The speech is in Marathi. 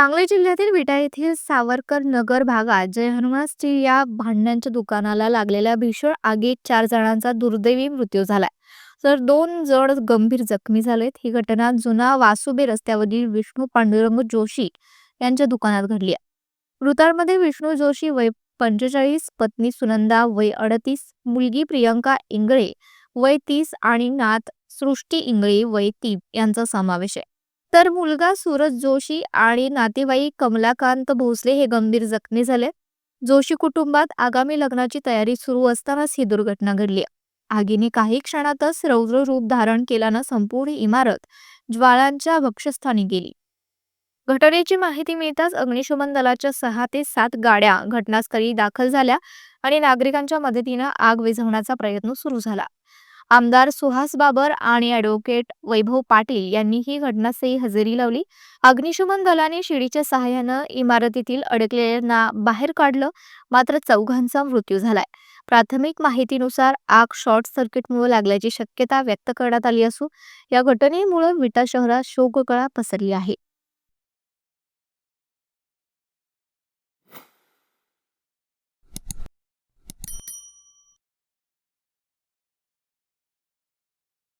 सांगली जिल्ह्यातील विटा येथील सावरकर नगर भागात जय हनुमान स्टील या भांड्यांच्या दुकानाला लागलेल्या भीषण आगीत चार जणांचा दुर्दैवी मृत्यू झालाय. तर दोन जण गंभीर जखमी झालेत. ही घटना जुना वासुबे रस्त्यावरील विष्णू पांडुरंग जोशी यांच्या दुकानात घडली आहे. मृतांमध्ये विष्णू जोशी वय पंचेचाळीस पत्नी सुनंदा वय अडतीस मुलगी प्रियंका इंगळे वय तीस आणि नात सृष्टी इंगळे वय तीन यांचा समावेश आहे. तर मुलगा सूरज जोशी आणि नातेवाईक कमलाकांत भोसले हे गंभीर जखमी झाले. जोशी कुटुंबात आगामी लग्नाची तयारी सुरू असतानाच ही दुर्घटना घडली. आगीने काही क्षणातच रौद्र रूप धारण केल्यानं संपूर्ण इमारत ज्वाळांच्या भक्षस्थानी गेली. घटनेची माहिती मिळताच अग्निशमन दलाच्या सहा ते सात गाड्या घटनास्थळी दाखल झाल्या आणि नागरिकांच्या मदतीनं आग विझवण्याचा प्रयत्न सुरू झाला. आमदार सुहास बाबर आणि ॲडव्होकेट वैभव पाटील यांनी ही घटनास्थळी हजेरी लावली. अग्निशमन दलाने शिडीच्या सहाय्यानं इमारतीतील अडकलेल्यांना बाहेर काढलं. मात्र चौघांचा मृत्यू झालाय. प्राथमिक माहितीनुसार आग शॉर्ट सर्किटमुळे लागल्याची शक्यता व्यक्त करण्यात आली असून या घटनेमुळे विटा शहरात शोककळा पसरली आहे.